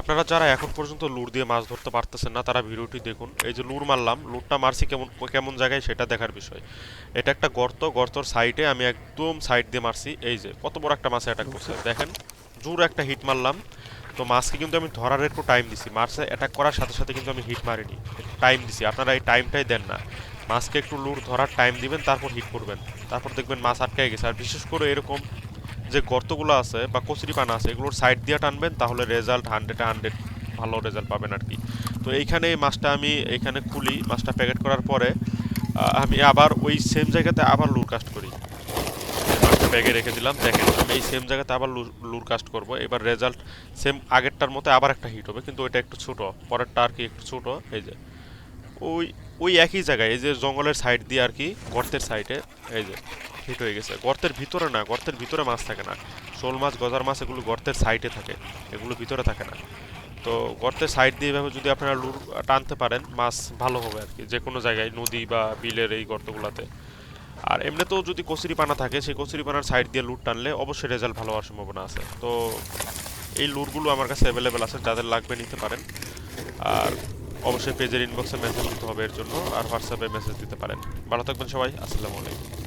আপনারা যারা এখন পর্যন্ত লুর দিয়ে মাছ ধরতে পারতেছেন না, তারা ভিডিওটি দেখুন। এই যে লুর মারলাম, লুরটা মারছি কেমন কেমন জায়গায় সেটা দেখার বিষয়। এটা একটা গর্ত, গর্তর সাইডে আমি একদম সাইড দিয়ে মারছি। এই যে, কত বড় একটা মাছে অ্যাটাক করছে। দেখেন, জোর একটা হিট মারলাম। তো মাছকে কিন্তু আমি ধরার একটু টাইম দিছি। মাছে অ্যাটাক করার সাথে সাথে কিন্তু আমি হিট মারিনি। টাইম দিছি। আপনারা এই টাইমটাই দেন না। মাছকে একটু লুর ধরার টাইম দিবেন, তারপর হিট করবেন। তারপর দেখবেন মাছ আটকে গেছে। আর বিশেষ করে এরকম যে গর্তগুলো আছে বা কচুরি পানা আছে, এগুলোর সাইড দিয়ে টানবেন, তাহলে রেজাল্ট হান্ড্রেডে হান্ড্রেড ভালো রেজাল্ট পাবেন আর কি। তো এইখানে এই মাছটা আমি এখানে খুলি মাছটা প্যাকেট করার পরে আমি আবার ওই সেম জায়গাতে আবার লুর কাস্ট করি। মাছটা ব্যাগে রেখে দিলাম, দেখেন, আমি এই সেম জায়গাতে আবার লুর কাস্ট করব। এবার রেজাল্ট সেম আগেরটার মতো আবার একটা হিট হবে, কিন্তু ওইটা একটু ছোটো, পরেরটা আর কি একটু ছোটো, এই যে। ওই ওই একই জায়গায়, এই যে জঙ্গলের সাইড দিয়ে আর কি, গর্তের সাইডে এই যে হিট হয়ে গেছে। গর্তের ভিতরে না, গর্তের ভিতরে মাছ থাকে না। শোল মাছ, গজার মাছ এগুলো গর্তের সাইডে থাকে, এগুলো ভিতরে থাকে না। তো গর্তের সাইড দিয়ে এভাবে যদি আপনারা লুর, টানতে পারেন, মাছ ভালো হবে আর কি যে কোনো জায়গায়, নদী বা বিলের এই গর্তগুলোতে। আর এমনিতেও যদি কচুরি পানা থাকে, সেই কচুরি পানার সাইড দিয়ে লুট টানলে অবশ্যই রেজাল্ট ভালো হওয়ার সম্ভাবনা আছে। তো এই লুরগুলো আমার কাছে অ্যাভেলেবেল আছে, যাদের লাগবে নিতে পারেন। আর অবশ্যই পেজের ইনবক্সে মেসেজ দিতে হবে, এর জন্য আর হোয়াটসঅ্যাপে মেসেজ দিতে পারেন। ভালো থাকবেন সবাই, আসসালামু আলাইকুম।